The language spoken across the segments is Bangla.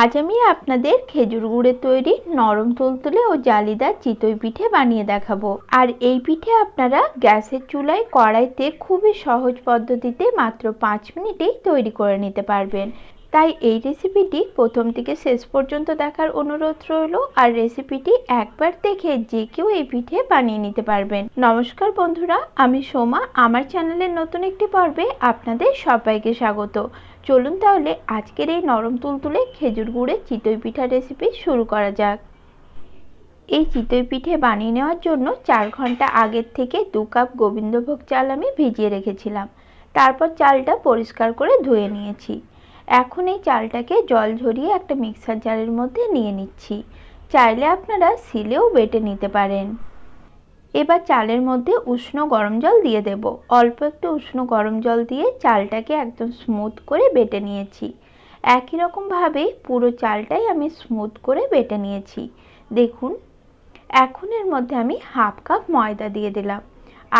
আজ আমি আপনাদের খেজুর গুড়ের তৈরি নরম তুলতুলে ও জালিদার চিতই পিঠে বানিয়ে দেখাবো। আর এই পিঠে আপনারা গ্যাসের চুলায় কড়াইতে খুবই সহজ পদ্ধতিতে মাত্র পাঁচ মিনিটেই তৈরি করে নিতে পারবেন। তাই এই রেসিপিটি প্রথম থেকে শেষ পর্যন্ত দেখার অনুরোধ রইল, আর রেসিপিটি একবার দেখে যে কেউ এই পিঠে বানিয়ে নিতে পারবেন। নমস্কার বন্ধুরা, আমি সোমা। আমার চ্যানেলের নতুন একটি পর্বে আপনাদের সবাইকে স্বাগত। চলুন তাহলে আজকের এই নরম তুলতুলে খেজুর গুড়ের চিতই পিঠা রেসিপি শুরু করা যাক। এই চিতই পিঠে বানিয়ে নেওয়ার জন্য চার ঘণ্টা আগের থেকে দু কাপ গোবিন্দভোগ চাল আমি ভিজিয়ে রেখেছিলাম। তারপর চালটা পরিষ্কার করে ধুয়ে নিয়েছি। এখন এই চালটাকে জল ঝরিয়ে একটা মিক্সার জারের মধ্যে নিয়ে নিচ্ছি। চাইলে আপনারা শিলেও বেটে নিতে পারেন। এবার চালের মধ্যে উষ্ণ গরম জল দিয়ে দেব। অল্প একটু উষ্ণ গরম জল দিয়ে চালটাকে একদম স্মুথ করে বেটে নিয়েছি। একই রকমভাবেই পুরো চালটাই আমি স্মুথ করে বেটে নিয়েছি। দেখুন, এখন এর মধ্যে আমি হাফ কাপ ময়দা দিয়ে দিলাম।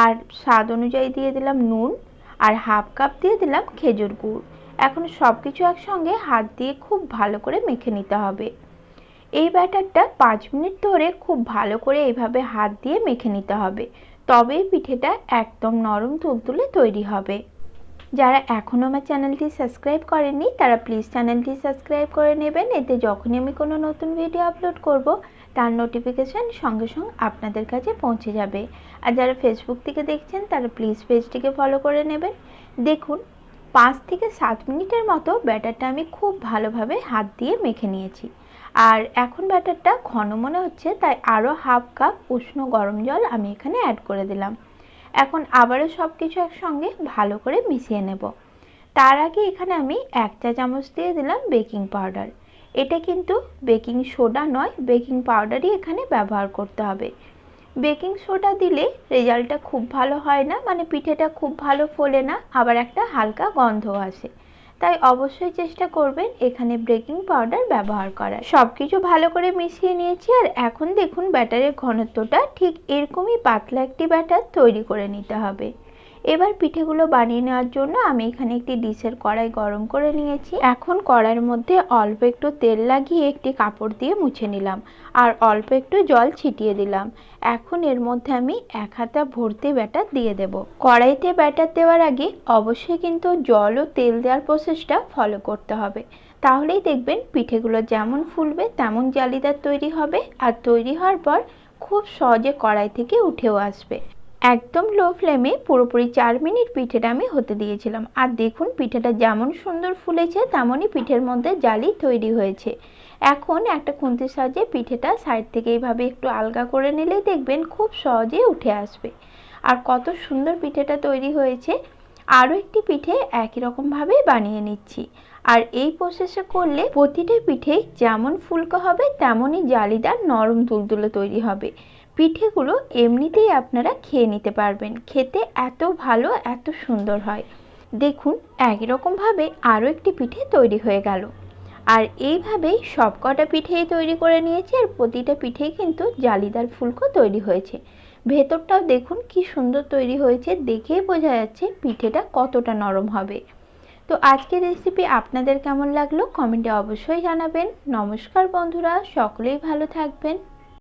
আর স্বাদ অনুযায়ী দিয়ে দিলাম নুন আর হাফ কাপ দিয়ে দিলাম খেজুর গুড়। এখন সব কিছু একসঙ্গে হাত দিয়ে খুব ভালো করে মেখে নিতে হবে। এই ব্যাটারটা পাঁচ মিনিট ধরে খুব ভালো করে এইভাবে হাত দিয়ে মেখে নিতে হবে। তবেই পিঠেটা একদম নরম তুলতুলে তৈরি হবে। যারা এখনও আমার চ্যানেলটি সাবস্ক্রাইব করেননি, তারা প্লিজ চ্যানেলটি সাবস্ক্রাইব করে নেবেন। এতে যখনই আমি কোনো নতুন ভিডিও আপলোড করব, তার নোটিফিকেশান সঙ্গে সঙ্গে আপনাদের কাছে পৌঁছে যাবে। আর যারা ফেসবুক থেকে দেখছেন, তারা প্লিজ পেজটিকে ফলো করে নেবেন। দেখুন, পাঁচ থেকে সাত মিনিটের মতো ব্যাটারটা আমি খুব ভালোভাবে হাত দিয়ে মেখে নিয়েছি। আর এখন ব্যাটারটা ঘন মনে হচ্ছে, তাই আরও হাফ কাপ উষ্ণ গরম জল আমি এখানে অ্যাড করে দিলাম। এখন আবারও সব কিছু একসঙ্গে ভালো করে মিশিয়ে নেব। তার আগে এখানে আমি এক চা চামচ দিয়ে দিলাম বেকিং পাউডার। এটা কিন্তু বেকিং সোডা নয়, বেকিং পাউডারই এখানে ব্যবহার করতে হবে। বেকিং সোডা দিলে রেজাল্টটা খুব ভালো হয় না মানে পিঠেটা খুব ভালো ফোলে না, আবার একটা হালকা গন্ধ আসে। তাই অবশ্যই চেষ্টা করবেন এখানে ব্রেকিং পাউডার ব্যবহার করার। সব কিছু ভালো করে মিশিয়ে নিয়েছি আর এখন দেখুন ব্যাটারের ঘনত্বটা ঠিক এরকমই পাতলা একটি ব্যাটার তৈরি করে নিতে হবে। এবার পিঠেগুলো বানিয়ে নেওয়ার জন্য আমি এখানে একটি ডিশের কড়াই গরম করে নিয়েছি। এখন কড়াইয়ের মধ্যে অল্প একটু তেল লাগিয়ে একটি কাপড় দিয়ে মুছে নিলাম আর অল্প একটু জল ছিটিয়ে দিলাম। এখন এর মধ্যে আমি এক হাতা ভর্তি ব্যাটার দিয়ে দেব। কড়াইতে ব্যাটার দেওয়ার আগে অবশ্যই কিন্তু জল ও তেল দেওয়ার প্রসেসটা ফলো করতে হবে। তাহলেই দেখবেন পিঠেগুলো যেমন ফুলবে তেমন জালিদার তৈরি হবে আর তৈরি হওয়ার পর খুব সহজে কড়াই থেকে উঠেও আসবে। একদম লো ফ্লেমে পুরোপুরি চার মিনিট পিঠেটা আমি হতে দিয়েছিলাম। আর দেখুন, পিঠেটা যেমন সুন্দর ফুলেছে, তেমনই পিঠের মধ্যে জালি তৈরি হয়েছে। এখন একটা খুন্তির সাহায্যে পিঠেটা সাইড থেকে এইভাবে একটু আলগা করে নিলেই দেখবেন খুব সহজে উঠে আসবে। আর কত সুন্দর পিঠেটা তৈরি হয়েছে। আরও একটি পিঠে একই রকমভাবে বানিয়ে নিচ্ছি। আর এই প্রসেসে করলে প্রতিটা পিঠে যেমন ফুলকো হবে, তেমনই জালিদার নরম তুলতুলে তৈরি হবে। পিঠেগুলো এমনিতেই আপনারা খেয়ে নিতে পারবেন। খেতে এত ভালো, এত সুন্দর হয়। দেখুন একই রকমভাবে আরও একটি পিঠে তৈরি হয়ে গেল। আর এইভাবেই সব কটা পিঠেই তৈরি করে নিয়েছি আর প্রতিটা পিঠেই কিন্তু জালিদার ফুলকো তৈরি হয়েছে। ভেতরটাও দেখুন কি সুন্দর তৈরি হয়েছে, দেখেই বোঝা যাচ্ছে পিঠেটা কতটা নরম হবে। তো আজকের রেসিপি আপনাদের কেমন লাগল? কমেন্টে অবশ্যই জানাবেন। নমস্কার বন্ধুরা, সকলেই ভালো থাকবেন।